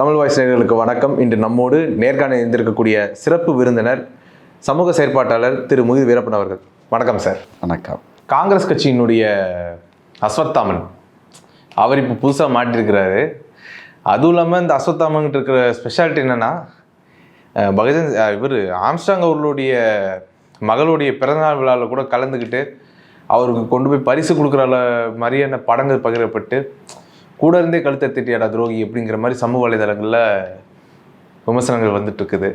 Tamil voice நேயர்களுக்கு வணக்கம். இன்று நம்மோடு நேர்காணல் இருந்திருக்கக்கூடிய சிறப்பு விருந்தினர் சமூக செயற்பாட்டாளர் திரு முகில் வீரப்பன் அவர்கள். வணக்கம் சார். வணக்கம். காங்கிரஸ் கட்சியினுடைய அஸ்வத்தாமன் அவர் இப்போ புதுசாக மாட்டிருக்கிறாரு. அதுவும் இல்லாமல் இந்த அஸ்வத்தாமன்கிட்ட இருக்கிற ஸ்பெஷாலிட்டி என்னென்னா பகஜன் இவர் ஆம்ஸ்டாங் அவர்களுடைய மகளுடைய பிறந்தநாள் விழாவில் கூட கலந்துக்கிட்டு அவருக்கு கொண்டு போய் பரிசு கொடுக்குற மாதிரியான படங்கள் பகிரப்பட்டு கூட இருந்தே கழுத்தை திட்டியாடா துரோகி அப்படிங்கிற மாதிரி சமூக வலைதளங்களில் விமர்சனங்கள் வந்துட்டு இருக்குது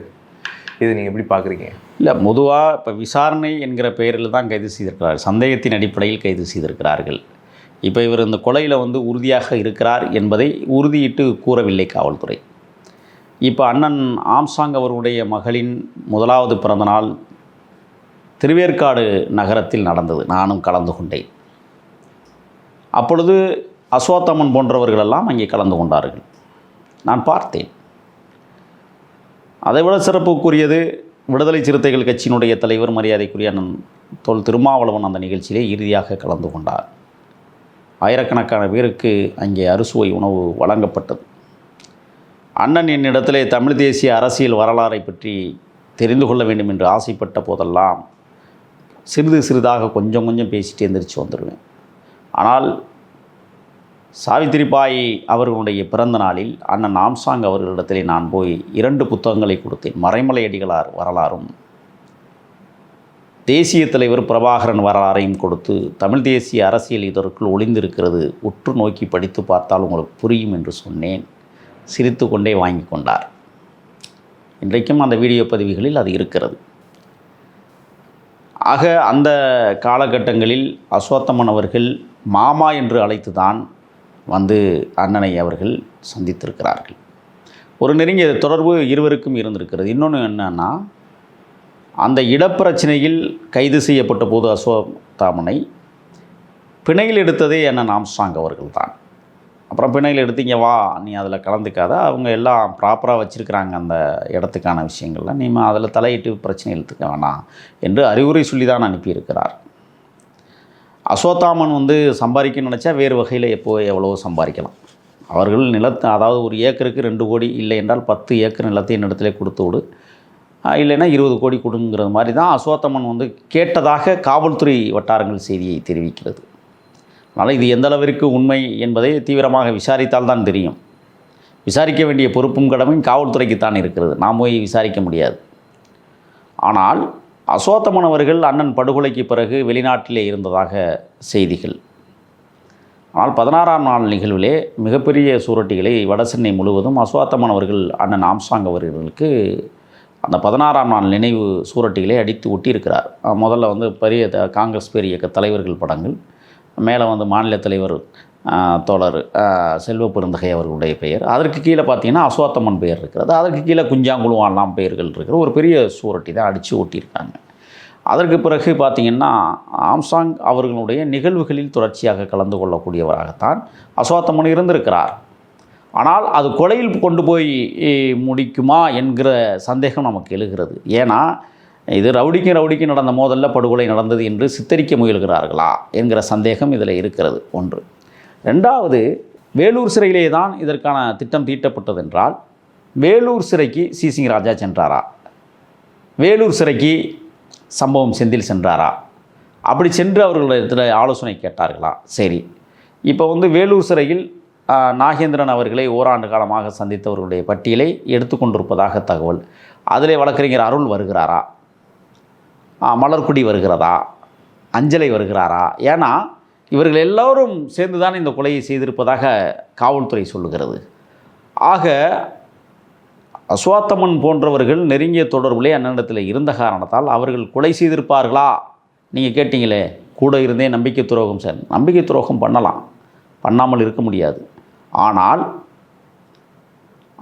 இதை நீங்கள் எப்படி பார்க்குறீங்க இல்லை பொதுவாக இப்போ விசாரணை என்கிற பெயரில் தான் கைது செய்திருக்கிறார். சந்தேகத்தின் அடிப்படையில் கைது செய்திருக்கிறார்கள். இப்போ இவர் இந்த கொலையில் வந்து உறுதியாக இருக்கிறார் என்பதை உறுதியிட்டு கூறவில்லை காவல்துறை. இப்போ அண்ணன் ஆம்சாங் அவருடைய மகளின் முதலாவது பிறந்தநாள் திருவேற்காடு நகரத்தில் நடந்தது. நானும் கலந்து கொண்டேன். அப்பொழுது அஸ்வாத்தம்மன் போன்றவர்களெல்லாம் அங்கே கலந்து கொண்டார்கள். நான் பார்த்தேன். அதைவிட சிறப்புக்குரியது விடுதலை சிறுத்தைகள் கட்சியினுடைய தலைவர் மரியாதைக்குரிய அண்ணன் தொல் திருமாவளவன் அந்த நிகழ்ச்சியிலே இறுதியாக கலந்து கொண்டார். ஆயிரக்கணக்கான பேருக்கு அங்கே அறுசுவை உணவு வழங்கப்பட்டது. அண்ணன் என்னிடத்திலே தமிழ் தேசிய அரசியல் வரலாறை பற்றி தெரிந்து கொள்ள வேண்டும் என்று ஆசைப்பட்ட போதெல்லாம் சிறிது சிறிதாக கொஞ்சம் கொஞ்சம் பேசிட்டு எந்திரிச்சு வந்துடுவேன். ஆனால் சாவித்திரிபாய் அவர்களுடைய பிறந்த நாளில் அண்ணன் ஆம்சாங் அவர்களிடத்திலே நான் போய் இரண்டு புத்தகங்களை கொடுத்தேன். மறைமலை அடிகளார் வரலாறும் தேசிய தலைவர் பிரபாகரன் வரலாறையும் கொடுத்து தமிழ் தேசிய அரசியல் இதற்குள் ஒளிந்திருக்கிறது. உற்று நோக்கி படித்து பார்த்தால் உங்களுக்கு புரியும் என்று சொன்னேன். சிரித்து கொண்டே வாங்கி கொண்டார். இன்றைக்கும் அந்த வீடியோ பதிவுகளில் அது இருக்கிறது. ஆக அந்த காலகட்டங்களில் அஸ்வத்தமன் அவர்கள் மாமா என்று அழைத்து தான் வந்து அண்ணனை அவர்கள் சந்தித்திருக்கிறார்கள். ஒரு நெருங்கிய தொடர்பு இருவருக்கும் இருந்திருக்கிறது. இன்னொன்று என்னன்னா அந்த இடப்பிரச்சனையில் கைது செய்யப்பட்ட போது அஸ்வத்தாமனை பிணையில் எடுத்ததே என்ன ஆம்ஸ்டாங் அவர்கள் தான் அப்புறம் பிணையில் எடுத்தீங்க வா நீ அதில் கலந்துக்காத. அவங்க எல்லாம் ப்ராப்பராக வச்சுருக்கிறாங்க அந்த இடத்துக்கான விஷயங்கள்லாம். நீ அதில் தலையிட்டு பிரச்சனை எடுத்துக்க வேணாம் என்று அறிவுரை சொல்லி தான் அனுப்பியிருக்கிறார். அசோத்தாமன் வந்து சம்பாதிக்க நினச்சா வேறு வகையில் எப்போ எவ்வளவோ சம்பாதிக்கலாம். அவர்கள் நிலத்தை அதாவது ஒரு ஏக்கருக்கு ரெண்டு கோடி இல்லை என்றால் பத்து ஏக்கர் நிலத்தை என்னிடத்திலே கொடுத்து விடு. இல்லைன்னா இருபது கோடி கொடுங்கிறது மாதிரி தான் அசோத்தமன் வந்து கேட்டதாக காவல்துறை வட்டாரங்கள் செய்தியை தெரிவிக்கிறது. அதனால் இது எந்த அளவிற்கு உண்மை என்பதை தீவிரமாக விசாரித்தால் தான் தெரியும். விசாரிக்க வேண்டிய பொறுப்பும் கடமையும் காவல்துறைக்கு தான் இருக்கிறது. நாம் போய் விசாரிக்க முடியாது. ஆனால் அசோத்தமன் அவர்கள் அண்ணன் படுகொலைக்கு பிறகு வெளிநாட்டிலே இருந்ததாக செய்திகள். ஆனால் பதினாறாம் நாள் நிகழ்விலே மிகப்பெரிய சூரட்டிகளை வடசென்னை முழுவதும் அஸ்வாத்தமன் அவர்கள் அண்ணன் ஆம்சாங் அவர்களுக்கு அந்த பதினாறாம் நாள் நினைவு சூரட்டிகளை அடித்து ஒட்டியிருக்கிறார். முதல்ல வந்து பெரிய த- காங்கிரஸ் பேர் இயக்க தலைவர்கள் படங்கள் மேலே வந்து மாநில தலைவர் தோழர் செல்வ பெருந்தகை அவர்களுடைய பெயர். அதற்கு கீழே பார்த்தீங்கன்னா அஸ்வாத்தம்மன் பெயர் இருக்கிறது. அதற்கு கீழே குஞ்சாங்குழுவான்லாம் பெயர்கள் இருக்கிற ஒரு பெரிய சூரட்டி தான் அடித்து ஓட்டியிருக்காங்க அதற்கு பிறகு பார்த்திங்கன்னா ஆம்சாங் அவர்களுடைய நிகழ்வுகளில் தொடர்ச்சியாக கலந்து கொள்ளக்கூடியவராகத்தான் அஸ்வாத்தமன் இருந்திருக்கிறார். ஆனால் அது கொலையில் கொண்டு போய் முடிக்குமா என்கிற சந்தேகம் நமக்கு எழுகிறது. ஏன்னா இது ரவுடிக்கு ரவுடிக்கு நடந்த மோதலில் படுகொலை நடந்தது என்று சித்தரிக்க முயல்கிறார்களா என்கிற சந்தேகம் இதில் இருக்கிறது. ஒன்று. ரெண்டாவது வேலூர் சிறையிலே தான் இதற்கான திட்டம் தீட்டப்பட்டது என்றால் வேலூர் சிறைக்கு சிசிங் ராஜா சென்றாரா? வேலூர் சிறைக்கு சம்பவம் செந்தில் சென்றாரா? அப்படி சென்று அவர்களிடத்தில் ஆலோசனை கேட்டார்களா? சரி. இப்போ வந்து வேலூர் சிறையில் நாகேந்திரன் அவர்களை ஓராண்டு காலமாக சந்தித்தவர்களுடைய பட்டியலை எடுத்துக்கொண்டிருப்பதாக தகவல். அதிலே வழக்கறிஞர் அருள் வருகிறாரா? மலர்குடி வருகிறதா? அஞ்சலை வருகிறாரா? ஏன்னா இவர்கள் எல்லோரும் சேர்ந்து தான் இந்த கொலையை செய்திருப்பதாக காவல்துறை சொல்லுகிறது. ஆக அஸ்வாத்தமன் போன்றவர்கள் நெருங்கிய தொடர்பிலே அந்நிடத்தில் இருந்த காரணத்தால் அவர்கள் கொலை செய்திருப்பார்களா? நீங்கள் கேட்டீங்களே கூட இருந்தே நம்பிக்கை துரோகம் சார். நம்பிக்கை துரோகம் பண்ணலாம். பண்ணாமல் இருக்க முடியாது. ஆனால்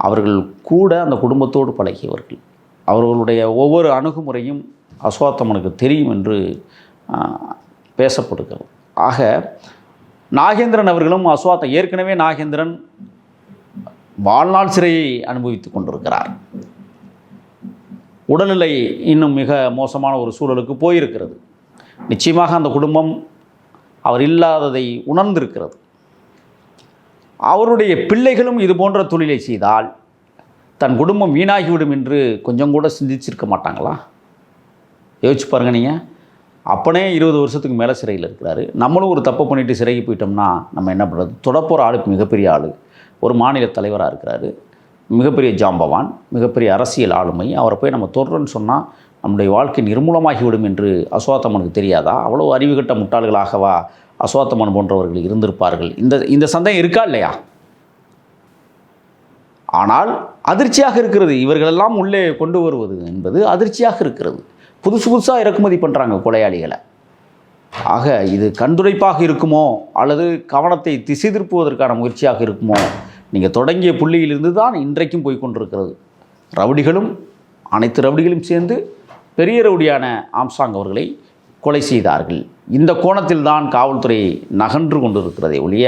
அவர்கள் கூட அந்த குடும்பத்தோடு பழகியவர்கள். அவர்களுடைய ஒவ்வொரு அணுகுமுறையும் அஸ்வாத்தமனுக்கு தெரியும் என்று பேசப்படுகிறது. ஆக நாகேந்திரன் அவர்களும் அஸ்வாத்தம் ஏற்கனவே நாகேந்திரன் வாழ்நாள் சிறையை அனுபவித்துக் கொண்டிருக்கிறார். உடல்நிலை இன்னும் மிக மோசமான ஒரு சூழலுக்கு போயிருக்கிறது. நிச்சயமாக அந்த குடும்பம் அவர் இல்லாததை உணர்ந்திருக்கிறது. அவருடைய பிள்ளைகளும் இது போன்ற தொழிலை செய்தால் தன் குடும்பம் வீணாகிவிடும் என்று கொஞ்சம் கூட சிந்திச்சிருக்க மாட்டாங்களா? யோசிச்சு பாருங்க நீங்கள் அப்பனே இருபது வருஷத்துக்கு மேலே சிறையில் இருக்கிறாரு. நம்மளும் ஒரு தப்பு பண்ணிட்டு சிறைக்கு போயிட்டோம்னா நம்ம என்ன பண்ணுறது தொடப்போகிற ஆளுக்கு மிகப்பெரிய ஆள். ஒரு மாநில தலைவராக இருக்கிறாரு. மிகப்பெரிய ஜாம்பவான் மிகப்பெரிய அரசியல் ஆளுமை. அவரை போய் நம்ம தொடர்ன்னு சொன்னால் நம்முடைய வாழ்க்கை நிர்மூலமாகிவிடும் என்று அஸ்வாத்தமனுக்கு தெரியாதா? அவ்வளோ அறிவுகட்ட முட்டாள்களாகவா அஸ்வாத்தமன் போன்றவர்கள் இருந்திருப்பார்கள்? இந்த இந்த சந்தேகம் இருக்கா இல்லையா? ஆனால் அதிர்ச்சியாக இருக்கிறது. இவர்களெல்லாம் உள்ளே கொண்டு வருவது என்பது அதிர்ச்சியாக இருக்கிறது. புதுசு புதுசாக இறக்குமதி பண்ணுறாங்க கொலையாளிகளை. ஆக இது கண்துடைப்பாக இருக்குமோ? அல்லது கவனத்தை திசை திருப்புவதற்கான முயற்சியாக இருக்குமோ? நீங்கள் தொடங்கிய புள்ளியிலிருந்து தான் இன்றைக்கும் போய் கொண்டிருக்கிறது. ரவுடிகளும் அனைத்து ரவுடிகளும் சேர்ந்து பெரிய ரவுடியான ஆம்சாங் அவர்களை கொலை செய்தார்கள். இந்த கோணத்தில் தான் காவல்துறை நகன்று கொண்டிருக்கிறதே ஒழிய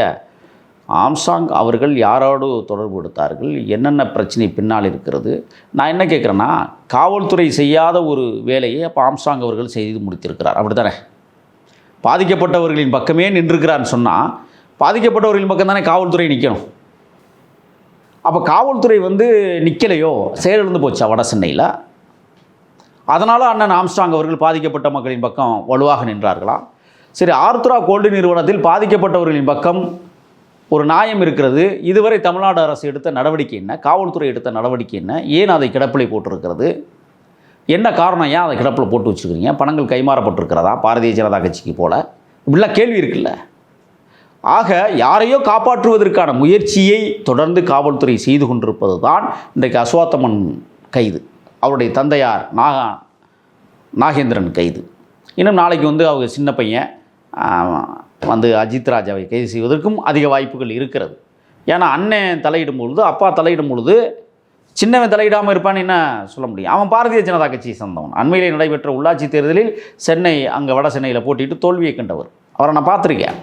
ஆம்சாங் அவர்கள் யாரோடு தொடர்பு எடுத்தார்கள்? என்னென்ன பிரச்சனை பின்னால் இருக்கிறது? நான் என்ன கேட்குறேன்னா காவல்துறை செய்யாத ஒரு வேலையை அப்போ ஆம்சாங் அவர்கள் செய்து முடித்திருக்கிறார். அப்படி தானே பாதிக்கப்பட்டவர்களின் பக்கமே நின்றுக்கிறான்னு சொன்னால் பாதிக்கப்பட்டவர்களின் பக்கம் தானே காவல்துறை நிற்கணும் அப்போ காவல்துறை வந்து நிற்கலையோ செயலிழந்து போச்சா வட சென்னையில்? அதனால் அண்ணன் ஆம்ஸ்டாங் அவர்கள் பாதிக்கப்பட்ட மக்களின் பக்கம் வலுவாக நின்றார்களா? சரி ஆர்த்ரா கோல்டு நிறுவனத்தில் பாதிக்கப்பட்டவர்களின் பக்கம் ஒரு நியாயம் இருக்கிறது. இதுவரை தமிழ்நாடு அரசு எடுத்த நடவடிக்கை என்ன? காவல்துறை எடுத்த நடவடிக்கை என்ன? ஏன் அதை கிடப்பிலை போட்டிருக்கிறது? என்ன காரணம்? ஏன் அதை கிடப்பில் போட்டு வச்சுருக்கிறீங்க? பணங்கள் கைமாறப்பட்டிருக்கிறதா? பாரதிய ஜனதா கட்சிக்கு போல? இப்படிலாம் கேள்வி இருக்குல்ல. ஆக யாரையோ காப்பாற்றுவதற்கான முயற்சியை தொடர்ந்து காவல்துறை செய்து கொண்டிருப்பது தான் இன்றைக்கு அஸ்வாத்தமன் கைது. அவருடைய தந்தையார் நாகா நாகேந்திரன் கைது. இன்னும் நாளைக்கு வந்து அவங்க சின்ன பையன் வந்து அஜித் ராஜாவை கைது செய்வதற்கும் அதிக வாய்ப்புகள் இருக்கிறது. ஏன்னா அண்ணன் தலையிடும் பொழுது அப்பா தலையிடும் பொழுது சின்னவன் தலையிடாமல் இருப்பான்னு என்ன சொல்ல முடியும்? அவன் பாரதிய ஜனதா கட்சியை சேர்ந்தவன். அண்மையிலே நடைபெற்ற உள்ளாட்சி தேர்தலில் சென்னை அங்கே வட சென்னையில் போட்டிட்டு தோல்வியை கண்டவர். அவரை நான் பார்த்துருக்கேன்.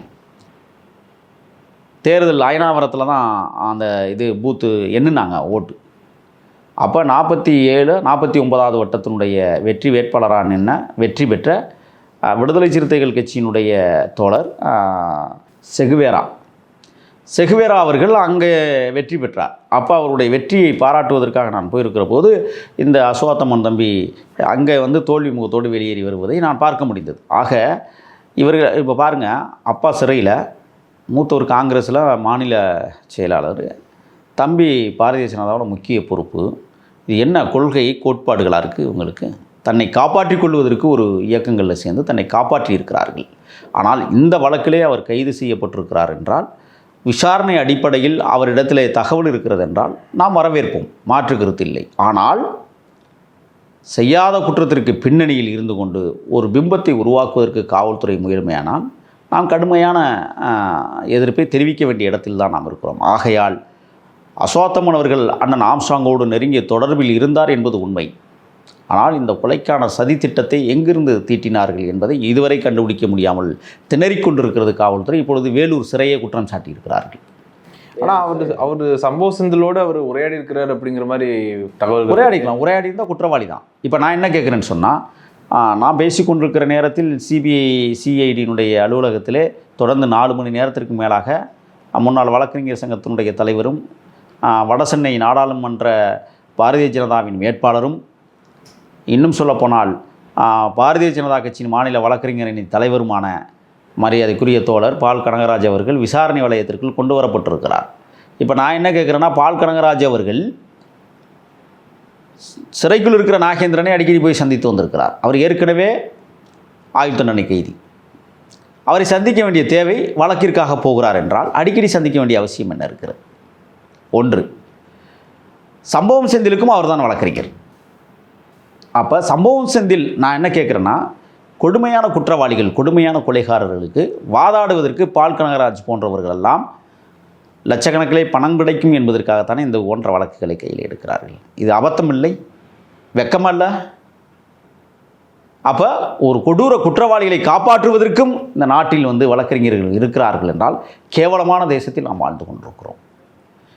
தேர்தல் அயனாவரத்தில் தான் அந்த இது பூத்து எண்ணுனாங்க ஓட்டு. அப்போ நாற்பத்தி ஏழு நாற்பத்தி ஒன்பதாவது வட்டத்தினுடைய வெற்றி வேட்பாளராக நின்ன வெற்றி பெற்ற விடுதலை சிறுத்தைகள் கட்சியினுடைய தோழர் செகுவேரா. செகுவேரா அவர்கள் அங்கே வெற்றி பெற்றார். அப்போ அவருடைய வெற்றியை பாராட்டுவதற்காக நான் போயிருக்கிற போது இந்த அசோத்தம்மன் தம்பி அங்கே வந்து தோல்வி முகத்தோடு வெளியேறி வருவதை நான் பார்க்க முடிந்தது. ஆக இவர்கள் இப்போ பாருங்கள் அப்பா சிறையில் மூத்தவர் காங்கிரஸில் மாநில செயலாளர் தம்பி பாரதிய ஜனதாவோட முக்கிய பொறுப்பு. இது என்ன கொள்கை கோட்பாடுகளாக இருக்குது இவங்களுக்கு? தன்னை காப்பாற்றிக் கொள்வதற்கு ஒரு இயக்கங்களில் சேர்ந்து தன்னை காப்பாற்றி இருக்கிறார்கள். ஆனால் இந்த வழக்கிலே அவர் கைது செய்யப்பட்டிருக்கிறார் என்றால் விசாரணை அடிப்படையில் அவரிடத்திலே தகவல் இருக்கிறது என்றால் நாம் வரவேற்போம். மாற்று கருத்து இல்லை. ஆனால் செய்யாத குற்றத்திற்கு பின்னணியில் இருந்து கொண்டு ஒரு பிம்பத்தை உருவாக்குவதற்கு காவல்துறை முயலுமையானால் நாம் கடுமையான எதிர்ப்பை தெரிவிக்க வேண்டிய இடத்தில் தான் நாம் இருக்கிறோம். ஆகையால் அசோத்தமன் அவர்கள் அண்ணன் ஆம்சாங்கோடு நெருங்கிய தொடர்பில் இருந்தார் என்பது உண்மை. ஆனால் இந்த கொலைக்கான சதி திட்டத்தை எங்கிருந்து தீட்டினார்கள் என்பதை இதுவரை கண்டுபிடிக்க முடியாமல் திணறிக் கொண்டிருக்கிறது காவல்துறை. இப்பொழுது வேலூர் சிறையை குற்றம் சாட்டியிருக்கிறார்கள். ஆனா அவரு அவரு சம்பவ சிந்தலோட அவர் உரையாடி இருக்கிறார் அப்படிங்கிற மாதிரி தகவல் உரையாடிக்கலாம். உரையாடி இருந்தால் குற்றவாளி தான் இப்போ நான் என்ன கேட்குறேன்னு சொன்னால் நான் பேசிக்கொண்டிருக்கிற நேரத்தில் சிபிஐ சிஐடியினுடைய அலுவலகத்திலே தொடர்ந்து நாலு மணி நேரத்திற்கு மேலாக முன்னாள் வழக்கறிஞர் சங்கத்தினுடைய தலைவரும் வடசென்னை நாடாளுமன்ற பாரதிய ஜனதாவின் வேட்பாளரும் இன்னும் சொல்லப்போனால் பாரதிய ஜனதா கட்சியின் மாநில வழக்கறிஞரின் தலைவருமான மரியாதைக்குரிய தோழர் பால் கனகராஜ் அவர்கள் விசாரணை வளையத்திற்குள் கொண்டு வரப்பட்டிருக்கிறார். இப்போ நான் என்ன கேட்குறேன்னா பால் கனகராஜ் அவர்கள் சிறைக்குள் இருக்கிற நாகேந்திரனை அடிக்கடி போய் சந்தித்து வந்திருக்கிறார். அவர் ஏற்கனவே ஆயுள் தண்டனை கைதி. அவரை சந்திக்க வேண்டிய தேவை வழக்கிற்காக போகிறார் என்றால் அடிக்கடி சந்திக்க வேண்டிய அவசியம் என்ன இருக்கிறது? ஒன்று சம்பவம் செந்திலுக்கும் அவர்தான் வழக்கறிஞர். அப்போ சம்பவம் செந்தில் நான் என்ன கேட்குறேன்னா கொடுமையான குற்றவாளிகள் கொடுமையான கொலைகாரர்களுக்கு வாதாடுவதற்கு பால் கனகராஜ் போன்றவர்கள் எல்லாம் லட்சக்கணக்கிலே பணம் கிடைக்கும் என்பதற்காகத்தானே இந்த போன்ற வழக்குகளை கையில் எடுக்கிறார்கள். இது அபத்தம் இல்லை வெக்கமல்ல. அப்போ ஒரு கொடூர குற்றவாளிகளை காப்பாற்றுவதற்கும் இந்த நாட்டில் வந்து வழக்கறிஞர்கள் இருக்கிறார்கள் என்றால் கேவலமான தேசத்தில் நாம் வாழ்ந்து கொண்டிருக்கிறோம்.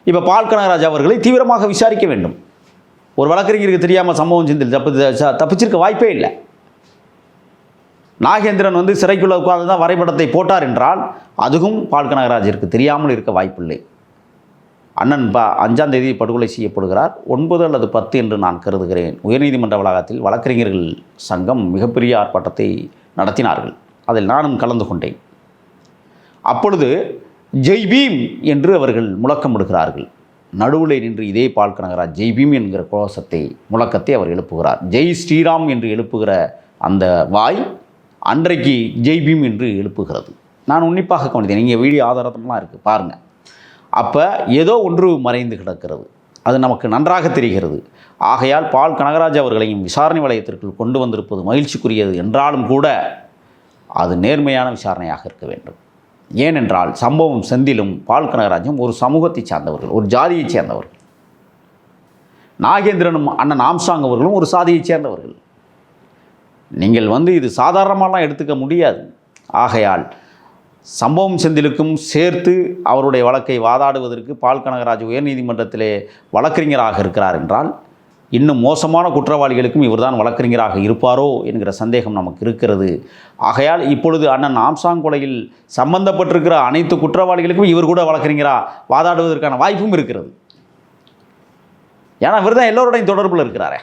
இப்போ பால் கனகராஜ் அவர்களை தீவிரமாக விசாரிக்க வேண்டும். ஒரு வழக்கறிஞருக்கு தெரியாமல் சம்பவம் செந்தில் தப்பு தப்பிச்சிருக்க வாய்ப்பே இல்லை. நாகேந்திரன் வந்து சிறைக்குள்ள உட்கார்ந்து தான் வரைபடத்தை போட்டார் என்றால் அதுவும் பால்க நகராஜிற்கு தெரியாமல் இருக்க வாய்ப்பில்லை. அண்ணன் ப அஞ்சாம் தேதி படுகொலை செய்யப்படுகிறார். ஒன்பது அல்லது பத்து என்று நான் கருதுகிறேன். உயர்நீதிமன்ற வளாகத்தில் வழக்கறிஞர்கள் சங்கம் மிகப்பெரிய ஆர்ப்பாட்டத்தை நடத்தினார்கள். அதில் நானும் கலந்து கொண்டேன். அப்பொழுது ஜெய் பீம் என்று அவர்கள் முழக்கமிடுகிறார்கள். நடுவில் நின்று இதே பால் கனகராஜ் ஜெய் பீம் என்கிற கோஷத்தை முழக்கத்தை அவர் எழுப்புகிறார். ஜெய் ஸ்ரீராம் என்று எழுப்புகிற அந்த வாய் அன்றைக்கு ஜெய் பீம் என்று எழுப்புகிறது. நான் உன்னிப்பாக கவனித்தேன். நீங்கள் வீடியோ ஆதாரத்தெல்லாம் இருக்குது பாருங்கள் அப்போ ஏதோ ஒன்று மறைந்து கிடக்கிறது. அது நமக்கு நன்றாக தெரிகிறது. ஆகையால் பால் கனகராஜ் அவர்களையும் விசாரணை வளையத்திற்குள் கொண்டு வந்திருப்பது மகிழ்ச்சிக்குரியது என்றாலும் கூட அது நேர்மையான விசாரணையாக இருக்க வேண்டும். ஏனென்றால் சம்பவம் செந்திலும் பால் கனகராஜும் ஒரு சமூகத்தைச் சார்ந்தவர்கள் ஒரு ஜாதியைச் சேர்ந்தவர்கள். நாகேந்திரனும் அண்ணன் ஆம்சாங் அவர்களும் ஒரு சாதியைச் சேர்ந்தவர்கள். நீங்கள் வந்து இது சாதாரணமாலாம் எடுத்துக்க முடியாது. ஆகையால் சம்பவம் செந்திலுக்கும் சேர்த்து அவருடைய வழக்கை வாதாடுவதற்கு பால் கனகராஜ் உயர்நீதிமன்றத்திலே வழக்கறிஞராக இருக்கிறார் என்றால் இன்னும் மோசமான குற்றவாளிகளுக்கும் இவர்தான் வழக்கறிஞராக இருப்பாரோ என்கிற சந்தேகம் நமக்கு இருக்கிறது. ஆகையால் இப்பொழுது அண்ணன் ஆம்சாங் கொலையில் சம்பந்தப்பட்டிருக்கிற அனைத்து குற்றவாளிகளுக்கும் இவர் கூட வழக்கறிஞரா வாதாடுவதற்கான வாய்ப்பும் இருக்கிறது. ஏன்னா இவர் தான் எல்லோருடையும் தொடர்பில் இருக்கிறாரே.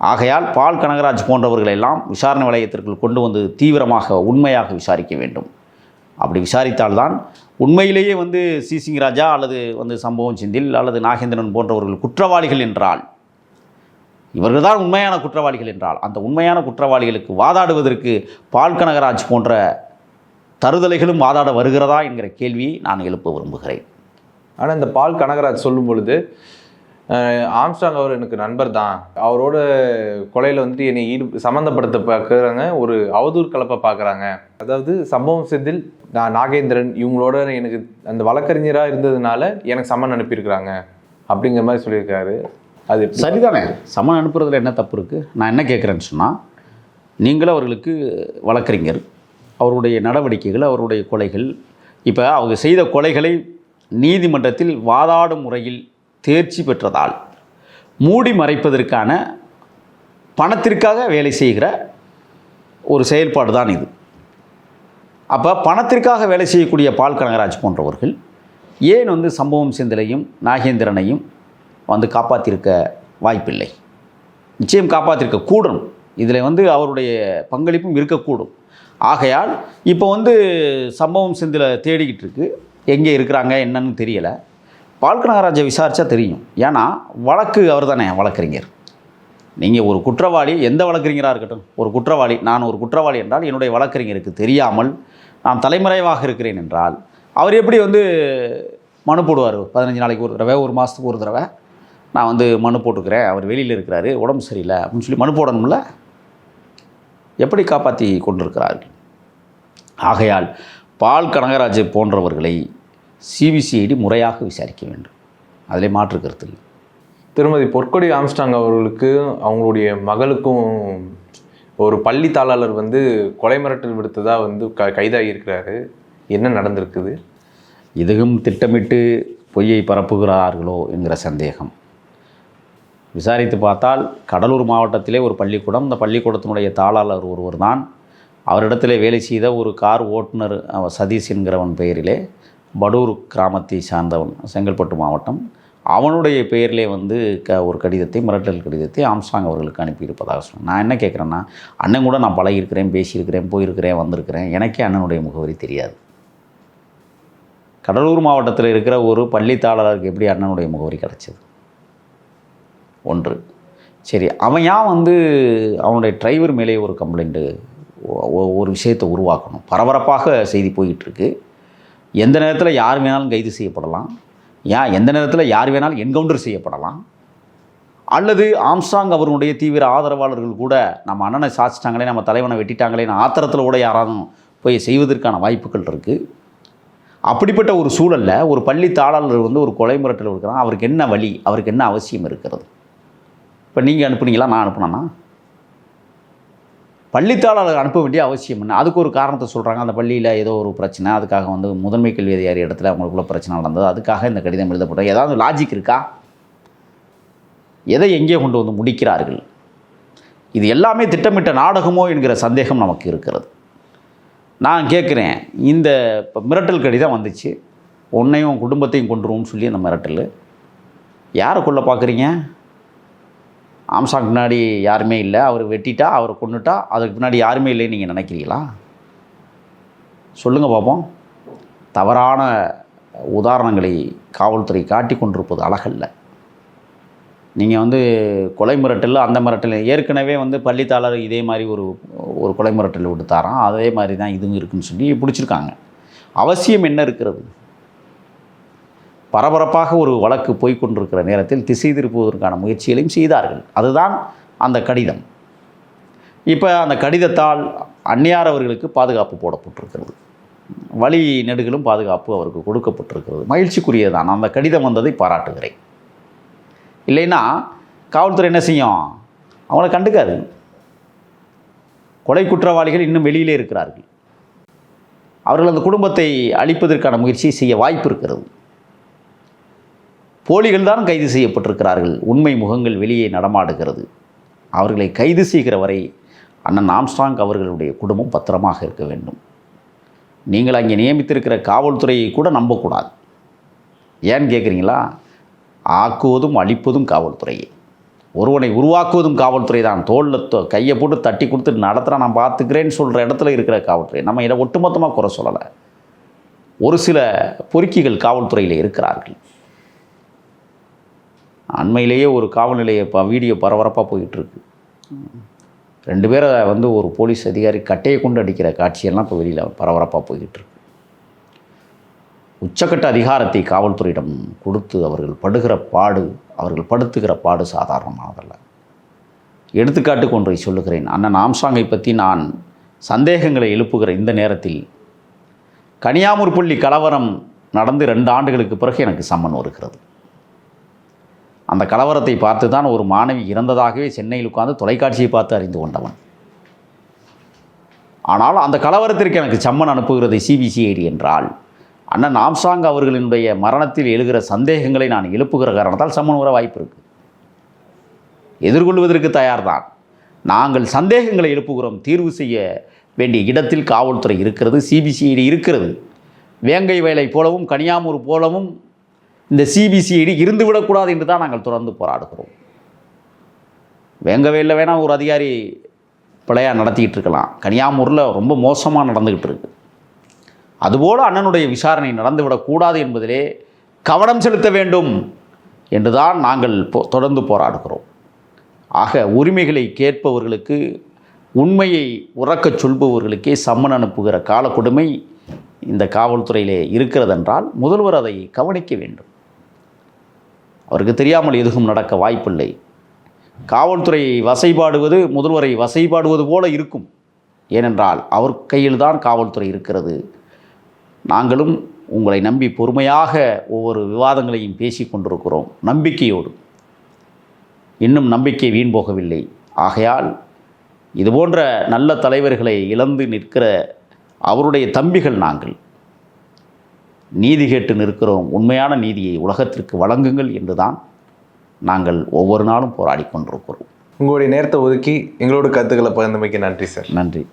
ஆகையால் பால் கனகராஜ் போன்றவர்களை எல்லாம் விசாரணை வளையத்திற்குள் கொண்டு வந்து தீவிரமாக உண்மையாக விசாரிக்க வேண்டும். அப்படி விசாரித்தால்தான் உண்மையிலேயே வந்து சிசிங் ராஜா அல்லது வந்து சம்பவம் செந்தில் அல்லது நாகேந்திரன் போன்றவர்கள் குற்றவாளிகள் என்றால் இவர்கள் தான் உண்மையான குற்றவாளிகள் என்றால் அந்த உண்மையான குற்றவாளிகளுக்கு வாதாடுவதற்கு பால் கனகராஜ் போன்ற தருதலைகளும் வாதாட வருகிறதா என்கிற கேள்வியை நான் எழுப்ப விரும்புகிறேன். ஆனால் இந்த பால் கனகராஜ் சொல்லும் பொழுது ஆம்ஸ்டாங் அவர் எனக்கு நண்பர் தான். அவரோட கொலையில் வந்துட்டு என்னை ஈடு சம்மந்தப்படுத்த பார்க்குறாங்க ஒரு அவதூறு கலப்பை பார்க்குறாங்க அதாவது சம்பவம் செந்தில் நான் நாகேந்திரன் இவங்களோட எனக்கு அந்த வழக்கறிஞராக இருந்ததுனால எனக்கு சம்மன் அனுப்பியிருக்கிறாங்க. அப்படிங்கிற மாதிரி சொல்லியிருக்காரு. அது சரிதானே? சமன் அனுப்புறதுல என்ன தப்பு இருக்குது நான் என்ன கேட்குறேன்னு சொன்னால் நீங்களும் அவர்களுக்கு வழக்கறிஞர் அவருடைய நடவடிக்கைகள் அவருடைய கொலைகள் இப்போ அவங்க செய்த கொலைகளை நீதிமன்றத்தில் வாதாடும் முறையில் தேர்ச்சி பெற்றதால் மூடி மறைப்பதற்கான பணத்திற்காக வேலை செய்கிற ஒரு செயல்பாடு தான் இது. அப்போ பணத்திற்காக வேலை செய்யக்கூடிய பால் கனகராஜ் போன்றவர்கள் ஏன் வந்து சம்பவம் செந்திலையும் நாகேந்திரனையும் வந்து காப்பாற்றிருக்க வாய்ப்பில்லை. நிச்சயம் காப்பாற்றிருக்க கூடும் இதில் வந்து அவருடைய பங்களிப்பும் இருக்கக்கூடும். ஆகையால் இப்போ வந்து சம்பவம் சிந்தில் தேடிக்கிட்டு இருக்கு எங்கே இருக்கிறாங்க என்னன்னு தெரியலை. பால்கனகராஜை விசாரித்தா தெரியும். ஏன்னா வழக்கு அவர் தானே வழக்கறிஞர். நீங்கள் ஒரு குற்றவாளி எந்த வழக்கறிஞராக இருக்கட்டும். ஒரு குற்றவாளி நான் ஒரு குற்றவாளி என்றால் என்னுடைய வழக்கறிஞருக்கு தெரியாமல் நான் தலைமறைவாக இருக்கிறேன் என்றால் அவர் எப்படி வந்து மனு போடுவார்? பதினஞ்சு நாளைக்கு ஒரு தடவை ஒரு மாதத்துக்கு ஒரு தடவை? நான் வந்து மனு போட்டுக்கிறேன். அவர் வெளியில் இருக்கிறாரு. உடம்பு சரியில்லை அப்படின்னு சொல்லி மனு போடணும்ல? எப்படி காப்பாற்றி கொண்டிருக்கிறார்கள்? ஆகையால் பால் கனகராஜ் போன்றவர்களை சிபிசிஐடி முறையாக விசாரிக்க வேண்டும். அதிலே மாற்று கருத்து இல்லை. திருமதி பொற்கொடி ஆம்ஸ்டாங் அவர்களுக்கு அவங்களுடைய மகளுக்கும் ஒரு பள்ளி தாளாளர் வந்து கொலை மிரட்டல் விடுத்ததா வந்து க கைதாகி இருக்கிறாரு. என்ன நடந்திருக்குது? இதுவும் திட்டமிட்டு பொய்யை பரப்புகிறார்களோ என்கிற சந்தேகம். விசாரித்து பார்த்தால் கடலூர் மாவட்டத்திலே ஒரு பள்ளிக்கூடம் இந்த பள்ளிக்கூடத்தினுடைய தாளாளர் ஒருவர் தான். அவரிடத்திலே வேலை செய்த ஒரு கார் ஓட்டுநர் சதீஷ் என்கிறவன் பெயரிலே படூர் கிராமத்தை சார்ந்தவன் செங்கல்பட்டு மாவட்டம். அவனுடைய பெயரிலே வந்து க ஒரு கடிதத்தை மிரட்டல் கடிதத்தை ஆம்சாங் அவர்களுக்கு அனுப்பியிருப்பதாக சொன்னேன். நான் என்ன கேட்குறேன்னா அண்ணன் கூட நான் பழகியிருக்கிறேன் பேசியிருக்கிறேன் போயிருக்கிறேன் வந்திருக்கிறேன் எனக்கே அண்ணனுடைய முகவரி தெரியாது. கடலூர் மாவட்டத்தில் இருக்கிற ஒரு பள்ளித்தாளருக்கு எப்படி அண்ணனுடைய முகவரி கிடச்சிது? ஒன்று. சரி அவன் ஏன் வந்து அவனுடைய டிரைவர் மேலே ஒரு கம்ப்ளைண்ட்டு ஒரு விஷயத்தை உருவாக்கணும். பரபரப்பாக செய்தி போயிட்டுருக்கு. எந்த நேரத்தில் யார் வேணாலும் கைது செய்யப்படலாம். ஏன் எந்த நேரத்தில் யார் வேணாலும் என்கவுண்டர் செய்யப்படலாம். அல்லது ஆம்ஸ்டாங் அவருடைய தீவிர ஆதரவாளர்கள் கூட நம்ம அண்ணனை சாச்சிட்டாங்களே நம்ம தலைவனை வெட்டிட்டாங்களேன்னு ஆத்திரத்தில் கூட யாராலும் போய் செய்வதற்கான வாய்ப்புகள் இருக்குது அப்படிப்பட்ட ஒரு சூழலில் ஒரு பள்ளி தாளாளர் வந்து ஒரு கொலை மிரட்டல் இருக்கிறான் அவருக்கு என்ன வழி? அவருக்கு என்ன அவசியம் இருக்கிறது? இப்போ நீங்கள் அனுப்புனீங்களா? நான் அனுப்புனேன்னா பள்ளித்தாளர் அனுப்ப வேண்டிய அவசியம் என்ன? அதுக்கு ஒரு காரணத்தை சொல்கிறாங்க அந்த பள்ளியில் ஏதோ ஒரு பிரச்சனை. அதுக்காக வந்து முதன்மை கல்வி அதிகாரி இடத்துல அவங்களுக்குள்ள பிரச்சனை நடந்தது அதுக்காக இந்த கடிதம் எழுதப்பட்டது. ஏதாவது லாஜிக் இருக்கா? எதை எங்கே கொண்டு வந்து முடிக்கிறார்கள்? இது எல்லாமே திட்டமிட்ட நாடகமோ என்கிற சந்தேகம் நமக்கு இருக்கிறது. நான் கேட்குறேன் இந்த இப்போ மிரட்டல் கடிதம் வந்துச்சு. உன்னையும் குடும்பத்தையும் கொண்டுருவோம்னு சொல்லி அந்த மிரட்டல். யாரை கொள்ள பார்க்குறீங்க? ஆம்சாங் பின்னாடி யாருமே இல்லை. அவர் வெட்டிட்டா அவரை கொண்டுட்டா அதுக்கு பின்னாடி யாருமே இல்லைன்னு நீங்கள் நினைக்கிறீங்களா? சொல்லுங்கள் பார்ப்போம் தவறான உதாரணங்களை காவல்துறை காட்டி கொண்டிருப்பது அழகல்ல. நீங்கள் வந்து கொலை மிரட்டல் அந்த மிரட்டல் ஏற்கனவே வந்து பள்ளித்தாளர் இதே மாதிரி ஒரு ஒரு கொலை மிரட்டல் விடுத்தாராம் அதே மாதிரி தான் இதுவும் இருக்குன்னு சொல்லி பிடிச்சிருக்காங்க. அவசியம் என்ன இருக்கிறது? பரபரப்பாக ஒரு வழக்கு போய்கொண்டிருக்கிற நேரத்தில் திசை திருப்புவதற்கான முயற்சிகளையும் செய்தார்கள். அதுதான் அந்த கடிதம். இப்போ அந்த கடிதத்தால் அந்நியார் அவர்களுக்கு பாதுகாப்பு போடப்பட்டிருக்கிறது. வழி நெடுகிலும் பாதுகாப்பு அவருக்கு கொடுக்கப்பட்டிருக்கிறது. மகிழ்ச்சிக்குரியதான் அந்த கடிதம் வந்ததை பாராட்டுகிறேன். இல்லைன்னா காவல்துறை என்ன செய்யும்? அவங்கள கண்டுக்காது. கொலை குற்றவாளிகள் இன்னும் வெளியிலே இருக்கிறார்கள். அவர்கள் அந்த குடும்பத்தை அழிப்பதற்கான முயற்சியை செய்ய வாய்ப்பு இருக்கிறது. போலிகள் தான் கைது செய்யப்பட்டிருக்கிறார்கள். உண்மை முகங்கள் வெளியே நடமாடுகிறது. அவர்களை கைது செய்கிற வரை அண்ணன் ஆம்ஸ்டாங் அவர்களுடைய குடும்பம் பத்திரமாக இருக்க வேண்டும். நீங்கள் அங்கே நியமித்திருக்கிற காவல்துறையை கூட நம்பக்கூடாது. ஏன்னு கேட்குறீங்களா? ஆக்குவதும் அழிப்பதும் காவல்துறையே ஒருவனை உருவாக்குவதும் காவல்துறை தான். தோளில் தொ- கையை போட்டு தட்டி கொடுத்து நடத்துகிறா நான் பார்த்துக்கிறேன்னு சொல்கிற இடத்துல இருக்கிற காவல்துறை. நம்ம இதை ஒட்டுமொத்தமாக குறை சொல்லலை. ஒரு சில பொறுக்கிகள் காவல்துறையில் இருக்கிறார்கள். அண்மையிலேயே ஒரு காவல் நிலைய வீடியோ பரபரப்பாக போயிட்டுருக்கு. ரெண்டு பேரை வந்து ஒரு போலீஸ் அதிகாரி கட்டையை கொண்டு அடிக்கிற காட்சியெல்லாம் இப்போ வெளியில் பரபரப்பாக போய்கிட்டுருக்கு உச்சக்கட்ட அதிகாரத்தை காவல்துறையிடம் கொடுத்து அவர்கள் படுகிற பாடு அவர்கள் படுத்துகிற பாடு சாதாரணமானதல்ல. எடுத்துக்காட்டுக்கு ஒன்றை சொல்லுகிறேன். அண்ணன் ஆம்சாங்கை பற்றி நான் சந்தேகங்களை எழுப்புகிற இந்த நேரத்தில் கனியாமூர் பள்ளி கலவரம் நடந்து ரெண்டு ஆண்டுகளுக்கு பிறகு எனக்கு சம்மன் வருகிறது. அந்த கலவரத்தை பார்த்து தான் ஒரு மாணவி இறந்ததாகவே சென்னையில் உட்கார்ந்து தொலைக்காட்சியை பார்த்து அறிந்து கொண்டவன். ஆனால் அந்த கலவரத்திற்கு எனக்கு சம்மன் அனுப்புகிறது சிபிசிஐடி என்றால் அண்ணன் ஆம்சாங் அவர்களினுடைய மரணத்தில் எழுகிற சந்தேகங்களை நான் எழுப்புகிற காரணத்தால் சம்மன் வர வாய்ப்பு இருக்குது எதிர்கொள்வதற்கு தயார்தான். நாங்கள் சந்தேகங்களை எழுப்புகிறோம். தீர்வு செய்ய வேண்டிய இடத்தில் காவல்துறை இருக்கிறது. சிபிசிஐடி இருக்கிறது. வேங்கை வேலை போலவும் கனியாமூர் போலவும் இந்த சிபிசிஐடி இருந்துவிடக்கூடாது என்று தான் நாங்கள் தொடர்ந்து போராடுகிறோம். வேங்கவே இல்லை வேணால் ஒரு அதிகாரி பிழையாக நடத்திக்கிட்டு இருக்கலாம். கனியாமூரில் ரொம்ப மோசமாக நடந்துக்கிட்டு இருக்கு. அதுபோல் அண்ணனுடைய விசாரணை நடந்துவிடக்கூடாது என்பதிலே கவனம் செலுத்த வேண்டும் என்றுதான் நாங்கள் போ- தொடர்ந்து போராடுகிறோம். ஆக உரிமைகளை கேட்பவர்களுக்கு உண்மையை உறக்கச் சொல்பவர்களுக்கே சம்மன் அனுப்புகிற கால கொடுமை இந்த காவல்துறையிலே இருக்கிறதென்றால் முதல்வர் அதை கவனிக்க வேண்டும். அவருக்கு தெரியாமல் எதுவும் நடக்க வாய்ப்பில்லை. காவல்துறை வசைபாடுவது முதல்வரை வசைபாடுவது போல இருக்கும். ஏனென்றால் அவர் கையில்தான் காவல்துறை இருக்கிறது. நாங்களும் உங்களை நம்பி பொறுமையாக ஒவ்வொரு விவாதங்களையும் பேசிக் கொண்டிருக்கிறோம் நம்பிக்கையோடு. இன்னும் நம்பிக்கை வீண் போகவில்லை. ஆகையால் இதுபோன்ற நல்ல தலைவர்களை இழந்து நிற்கிற அவருடைய தம்பிகள் நாங்கள். நீதி கேட்டு நிற்கிறோம். உண்மையான நீதியை உலகத்திற்கு வழங்குங்கள் என்றுதான் நாங்கள் ஒவ்வொரு நாளும் போராடி கொண்டிருக்கிறோம். உங்களுடைய நேரத்தை ஒதுக்கி எங்களோட கருத்துக்களை பகிர்ந்தமைக்கு நன்றி சார். நன்றி.